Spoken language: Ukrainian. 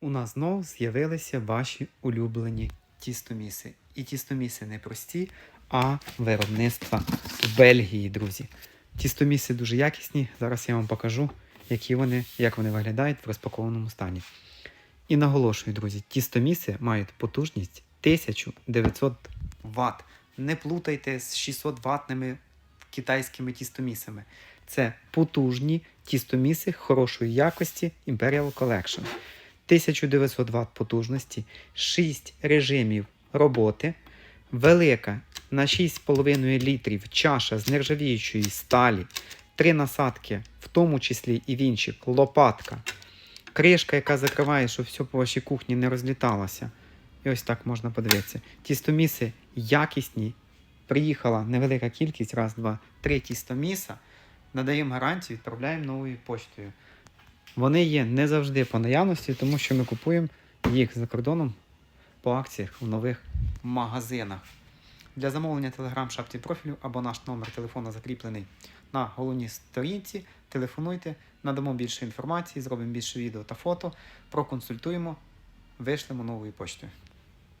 У нас знову з'явилися ваші улюблені тістоміси. І тістоміси не прості, а виробництва в Бельгії, друзі. Тістоміси дуже якісні. Зараз я вам покажу, які вони, як вони виглядають в розпакованому стані. І наголошую, друзі, тістоміси мають потужність 1900 Вт. Не плутайте з 600 ватними китайськими тістомісами. Це потужні тістоміси хорошої якості Imperial Collection. 1900 Вт потужності, 6 режимів роботи, велика на 6,5 літрів чаша з нержавіючої сталі, три насадки, в тому числі і вінчик, лопатка, кришка, яка закриває, щоб все по вашій кухні не розліталося. І ось так можна подивитися. Тістоміси якісні. Приїхала невелика кількість, раз, два, три тістоміса. Надаємо гарантію, відправляємо новою поштою. Вони є не завжди по наявності, тому що ми купуємо їх за кордоном по акціях в нових магазинах. Для замовлення телеграм шапці профілю або наш номер телефону закріплений на головній сторінці. Телефонуйте, надамо більше інформації, зробимо більше відео та фото, проконсультуємо, вишлемо новою поштою.